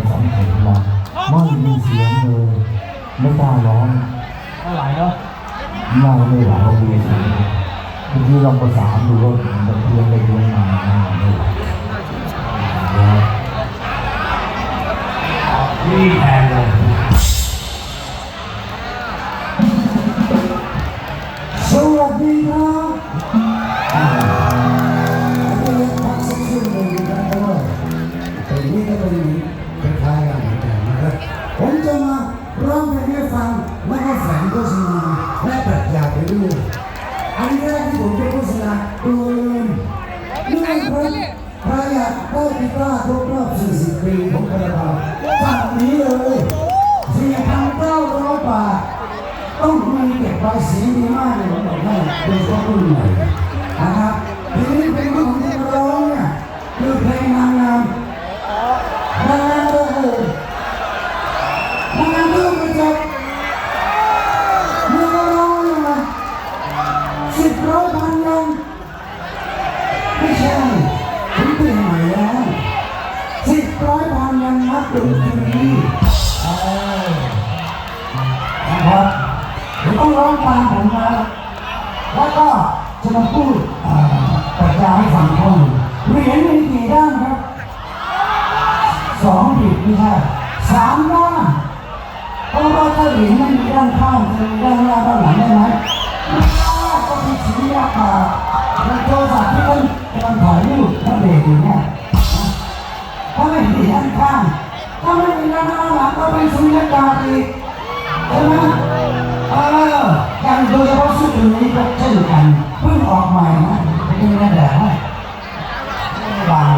ประสานเสียงเราไม่มีเสียงเลยไม่กล้าร้องไม่ไหลเนาะเราไม่ไหวเราเรียนบางทีลองประสานดูว่ามันเพื่อนไปเพียงมาไม่ไหวแล้วนี่แทนเลย ด้วยอันแรกที่ผมจะโฆษณาตัวเองนี่ครับใครอยากได้กีตาร์ครบรอบ40ปีของคาราบาวฝั่งนี้เลย4,900บาทต้องมีเก็บรอยสีดีมากเลยผมบอกให้โดยเฉพาะรุ่นใหม่นะครับ ดนตรีเออนะครับเดี๋ยวต้องร้องตามผมนะแล้วก็จะมาพูดเอ่อปรัชญาให้ฟังข้อหนึ่งเหรียญมีกี่ด้านครับสองผิดไม่ใช่สามด้านเพราะว่าถ้าเหรียญไม่มีด้านข้างจะมีด้านหน้าด้านหลังได้ไหมไม่ได้ก็มีสียาป่าในโทรศัพท์ที่ท่านกำลังถ่ายรูปท่านเด็กอยู่เนี่ยถ้าไม่มีด้านข้าง ถ้าไม่มีด้านหน้าหลังก็เป็นสุญญากาศอีกใช่ไหมเอออย่างโดยเฉพาะชุดตัวนี้ก็เช่นกันเพิ่งออกใหม่นะเป็นยังไงแบบว่าไม่วาง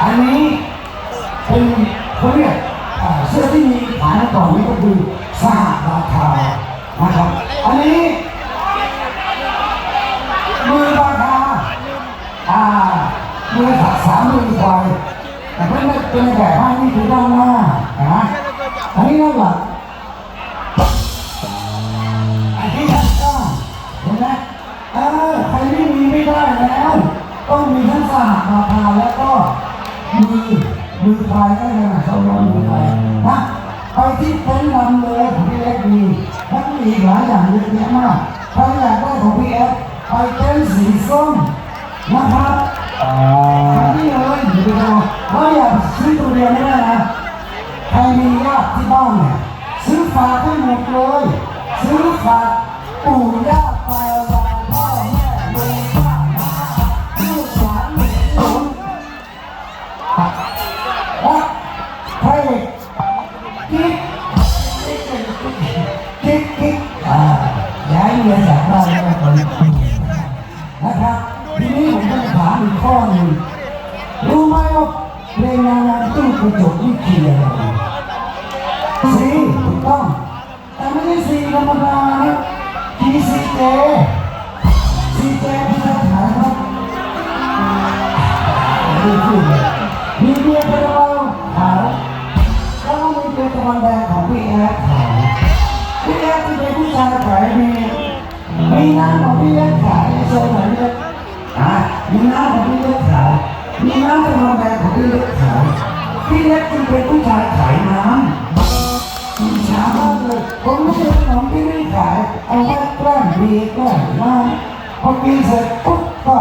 อันนี้เป็นเขาเรียกอ่าเสื้อที่มีขายก่อนนี้ก็คือสหราคานะครับอันนี้มือราคาอ่ามือถักสามมือควา เพื่อนเป็นแบบให้นี่คือด้านหน้านะอันนี้ด้านหลังอันนี้ท่านก็เห็นไหมเออใครไม่มีไม่ได้แล้ว ต้องมีทั้งสหราคาแล้วก็มือมือพายก็ได้นะเขาเรียกมือพายนะไปที่เต็นท์ลำเลยของพี่เล็กมีแล้วก็มีหลายอย่างเยอะแยะมากใครอยากได้ของพี่เอฟไปเต็นท์สีส้มนะครับ อันนี้เลยเดี๋ยวไปดูเราอยากซื้อตัวเดียวไม่ได้นะใครมีญาติที่บ้านเนี่ยซื้อฝากให้หมดเลย ซื้อฝากปู่ย่า รู้ไหมว่าเพลงนางามตู้กระจกนี่คืออะไรสีถูกต้องแต่ไม่ใช่สีธรรมดานะทีซีเจซีเจที่เราขายครับดูสิมีเบียร์คาราบาวขาวแล้วก็มีเบียร์ตะวันแดงของพี่แอดขายพี่แอดที่เป็นผู้ชายขายมีมีน้ำของพี่แอดขายโซนไหนเนี่ย มีน้ำของพี่แอดขายมีน้ำตะวันแดงของพี่แอดขายพี่แอดจึงเป็นผู้ชายขายน้ำกินช้ามากเลยผมไม่ใช่ขนมที่ไม่ขายเอาไว้แกล้มเบีแกล้มน้ำพอกินเสร็จปุ๊บก็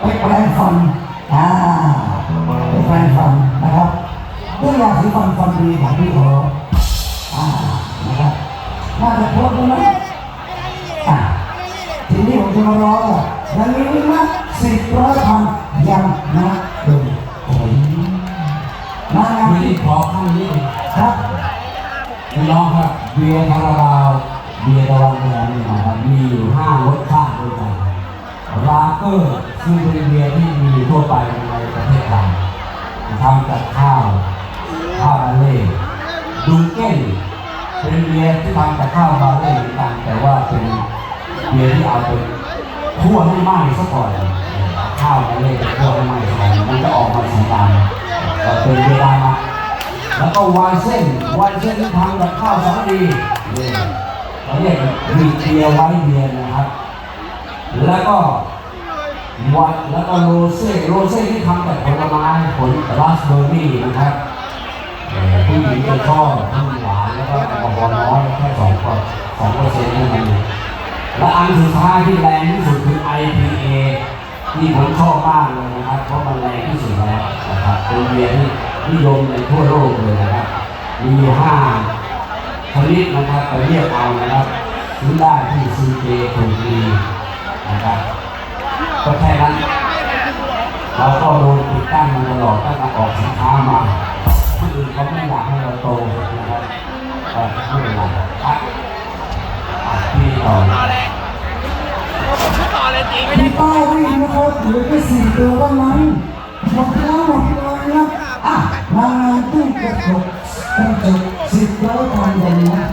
ไปแปรงฟันอ่าไปแปรงฟันนะครับด้วยยาสีฟันฟันดีของพี่โออ่านะครับน่าจะครบแล้วนะอ่าทีนี้ผมจะมาร้องอะ อย่าลืมนะสิบร้อยพันยังนะดูผมนะนะมีขอข้างนี้ครับพี่น้องครับเบียร์คาราบาวเบียร์ตะวันแดงนี่นะครับมีอยู่ห้ารสชาติด้วยกันราเกอร์ซึ่งเป็นเบียร์ที่มีทั่วไปในประเทศไทยทำจากข้าวข้าวบาเล่ดูเก้นเป็นเบียร์ที่ทำจากข้าวบาเล่เหมือนกันแต่ว่าเป็นเบียร์ที่เอาไป คั่วให้ไหม้ซะก่อนข้าวบาเล่ไปคั่วให้ไหม้ก่อนมันจะออกมาสีดำเป็นเวลามาแล้วก็วายเส้นวายเส้นที่ทำกับข้าวสาลีนี่เขาเรียกบีเบียร์ไว้เบียร์นะครับ แล้วก็วัดแล้วก็โรเซ่โรเซ่ที่ทำจากผลไม้ผลราสเบอร์รี่นะครับเอ่อผู้หญิงจะชอบทั้งหวานแล้วก็แอลกอฮอล์น้อยแค่สองสองเปอร์เซ็นต์นั่นเอง และอันสุดท้ายที่แรงที่สุดคือ IPA ที่ผมชอบมากเลยนะครับ เพราะมันแรงที่สุดแล้วนะครับเป็นเบียร์ที่นิยมในทั่วโลกเลยนะครับมีห้าชนิดนะครับไปเรียกเอานะครับซื้อได้ที่ซีเจถูกดีนะครับก็แค่นั้นเราก็โดนปิดกั้นมาตลอดตั้งแต่ออกสินค้ามาคนอื่นเขาไม่อยากให้เราโตนะครับก็ไม่เป็นไรครับ พี่ต่อมีป้ายไว้นะครับเหลือไปสี่ตัวบ้างไหมหมดแล้วหมดเลยครับอะมาตู้กระจกกระจกสิบร้อยพันยันนะ